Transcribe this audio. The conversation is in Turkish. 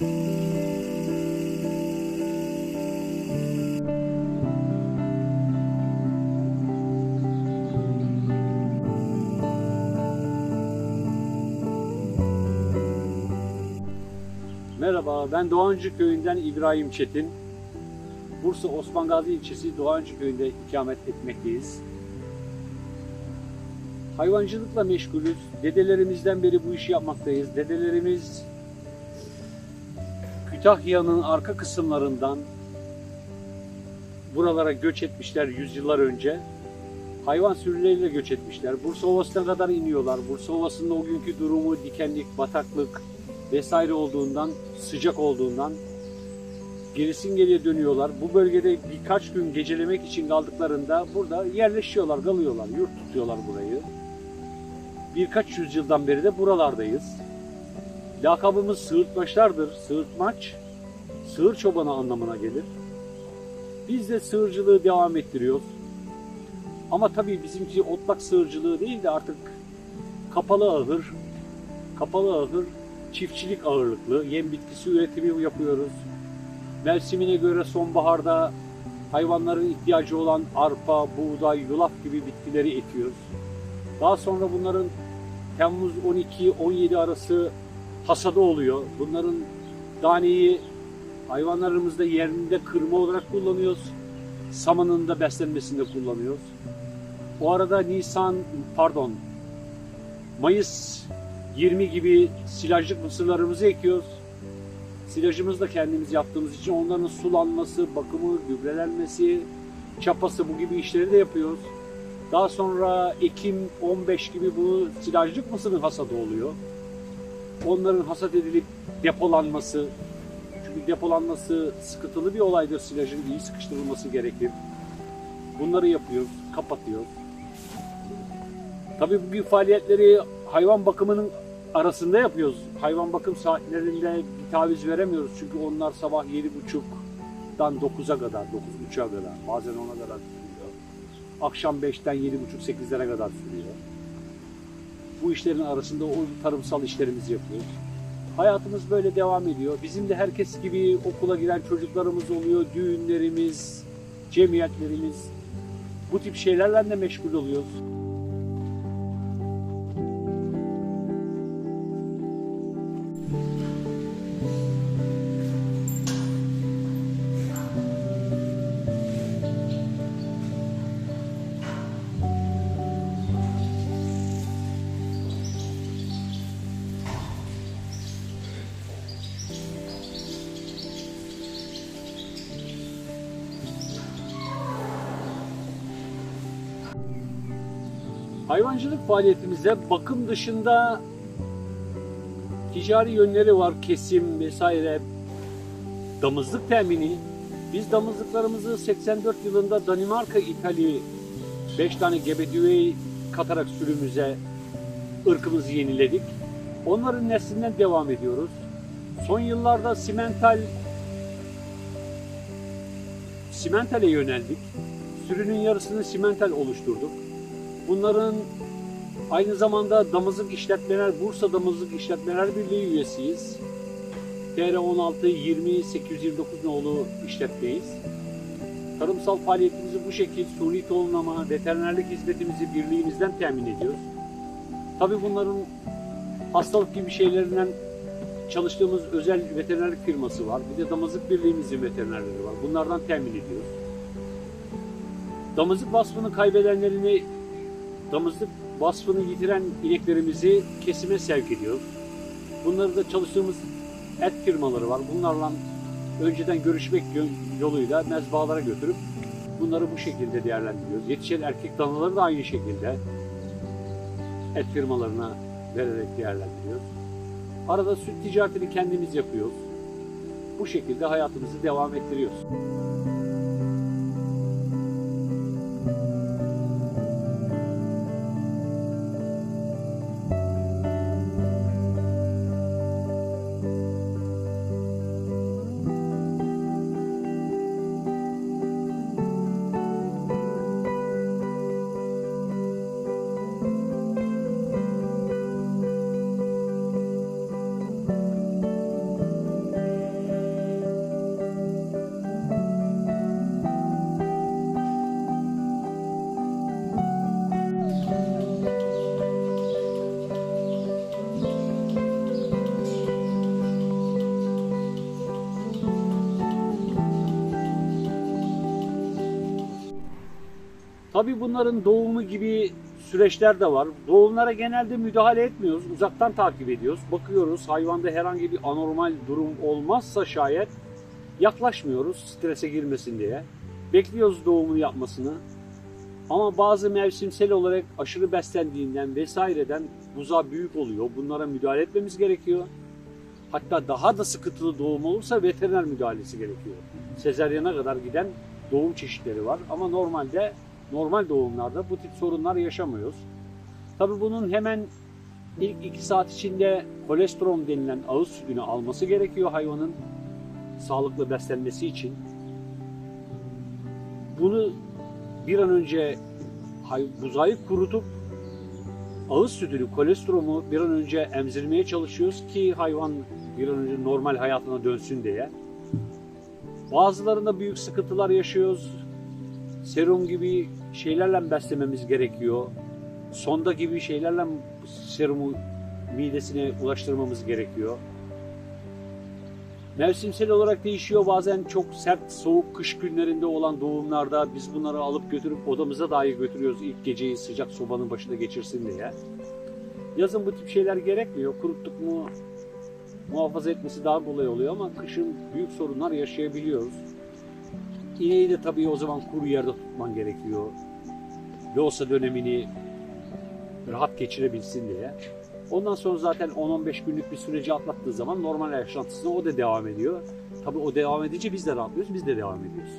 Merhaba, ben Doğancı Köyü'nden İbrahim Çetin. Bursa Osman Gazi ilçesi Doğancı Köyü'nde ikamet etmekteyiz. Hayvancılıkla meşgulüz. Dedelerimizden beri bu işi yapmaktayız. Dedelerimiz Kütahya'nın arka kısımlarından buralara göç etmişler yüzyıllar önce. Hayvan sürüleriyle göç etmişler. Bursa Ovası'na kadar iniyorlar. Bursa Ovası'nın o günkü durumu dikenlik, bataklık vesaire olduğundan, sıcak olduğundan gerisin geriye dönüyorlar. Bu bölgede birkaç gün gecelemek için kaldıklarında burada yerleşiyorlar, kalıyorlar, yurt tutuyorlar burayı. Birkaç yüzyıldan beri de buralardayız. Lakabımız Sığırtmaçlardır. Sığırtmaç, sığır çobanı anlamına gelir. Biz de sığırcılığı devam ettiriyoruz. Ama tabii bizimki otlak sığırcılığı değil de artık kapalı ahır, kapalı ahır, çiftçilik ağırlıklı, yem bitkisi üretimi yapıyoruz. Mevsimine göre sonbaharda hayvanların ihtiyacı olan arpa, buğday, yulaf gibi bitkileri ekiyoruz. Daha sonra bunların Temmuz 12-17 arası hasadı oluyor. Bunların daneyi hayvanlarımızda yerinde kırma olarak kullanıyoruz. Samanın da beslenmesinde kullanıyoruz. O arada Nisan, pardon, Mayıs 20 gibi silajlık mısırlarımızı ekiyoruz. Silajımızı da kendimiz yaptığımız için onların sulanması, bakımı, gübrelenmesi, çapası bu gibi işleri de yapıyoruz. Daha sonra Ekim 15 gibi bu silajlık mısırın hasadı oluyor. Onların hasat edilip depolanması, çünkü depolanması sıkıntılı bir olaydır silajın iyi sıkıştırılması gerekir. Bunları yapıyoruz, kapatıyoruz. Tabii bugün faaliyetleri hayvan bakımının arasında yapıyoruz. Hayvan bakım saatlerinde bir taviz veremiyoruz. Çünkü onlar sabah 7.30'dan 9'a kadar, 9.30'a kadar, bazen 10'a kadar sürüyor. Akşam 5'ten 7.30-8'lere kadar sürüyor. Bu işlerin arasında o tarımsal işlerimizi yapıyoruz. Hayatımız böyle devam ediyor. Bizim de herkes gibi okula giren çocuklarımız oluyor, düğünlerimiz, cemiyetlerimiz. Bu tip şeylerle de meşgul oluyoruz. Hayvancılık faaliyetimize bakım dışında ticari yönleri var. Kesim vesaire. Damızlık temini. Biz damızlıklarımızı 84 yılında Danimarka İtali 5 tane gebe düveyi katarak sürümüze ırkımızı yeniledik. Onların neslinden devam ediyoruz. Son yıllarda simental simentale yöneldik. Sürünün yarısını simental oluşturduk. Bunların aynı zamanda Damızlık İşletmeler, Bursa Damızlık İşletmeler Birliği üyesiyiz. TR 16 20 829 nolu işletmeyiz. Tarımsal faaliyetimizi bu şekilde suni tohumlama, veterinerlik hizmetimizi birliğimizden temin ediyoruz. Tabii bunların hastalık gibi şeylerinden çalıştığımız özel veterinerlik firması var. Bir de damızlık birliğimizin veterinerleri var. Bunlardan temin ediyoruz. Damızlık vasfını kaybedenlerini damızlık vasfını yitiren ineklerimizi kesime sevk ediyoruz. Bunları da çalıştığımız et firmaları var. Bunlarla önceden görüşmek yoluyla mezbahalara götürüp bunları bu şekilde değerlendiriyoruz. Yetişen erkek danaları da aynı şekilde et firmalarına vererek değerlendiriyoruz. Arada süt ticaretini kendimiz yapıyoruz. Bu şekilde hayatımızı devam ettiriyoruz. Tabii bunların doğumu gibi süreçler de var. Doğumlara genelde müdahale etmiyoruz. Uzaktan takip ediyoruz. Bakıyoruz hayvanda herhangi bir anormal durum olmazsa şayet yaklaşmıyoruz strese girmesin diye. Bekliyoruz doğumunu yapmasını. Ama bazı mevsimsel olarak aşırı beslendiğinden vesaireden buza büyük oluyor. Bunlara müdahale etmemiz gerekiyor. Hatta daha da sıkıntılı doğum olursa veteriner müdahalesi gerekiyor. Sezeryana kadar giden doğum çeşitleri var. Ama normalde normal doğumlarda bu tip sorunlar yaşamıyoruz. Tabii bunun hemen ilk iki saat içinde kolesterol denilen ağız sütünü alması gerekiyor hayvanın sağlıklı beslenmesi için. Bunu bir an önce buzağı kurutup ağız sütünü, kolesterolü bir an önce emzirmeye çalışıyoruz ki hayvan bir an önce normal hayatına dönsün diye. Bazılarında büyük sıkıntılar yaşıyoruz. Serum gibi şeylerle beslememiz gerekiyor. Sonda gibi şeylerle serumu midesine ulaştırmamız gerekiyor. Mevsimsel olarak değişiyor. Bazen çok sert, soğuk kış günlerinde olan doğumlarda biz bunları alıp götürüp odamıza dahi götürüyoruz. İlk geceyi sıcak sobanın başında geçirsin diye. Yazın bu tip şeyler gerekmiyor. Kuruttuk mu muhafaza etmesi daha kolay oluyor ama kışın büyük sorunlar yaşayabiliyoruz. İneği de tabii o zaman kuru yerde tutman gerekiyor. Loğusa dönemini rahat geçirebilsin diye. Ondan sonra zaten 10-15 günlük bir süreci atlattığı zaman normal yaşantısına o da devam ediyor. Tabii o devam edince biz de rahatlıyoruz, biz de devam ediyoruz.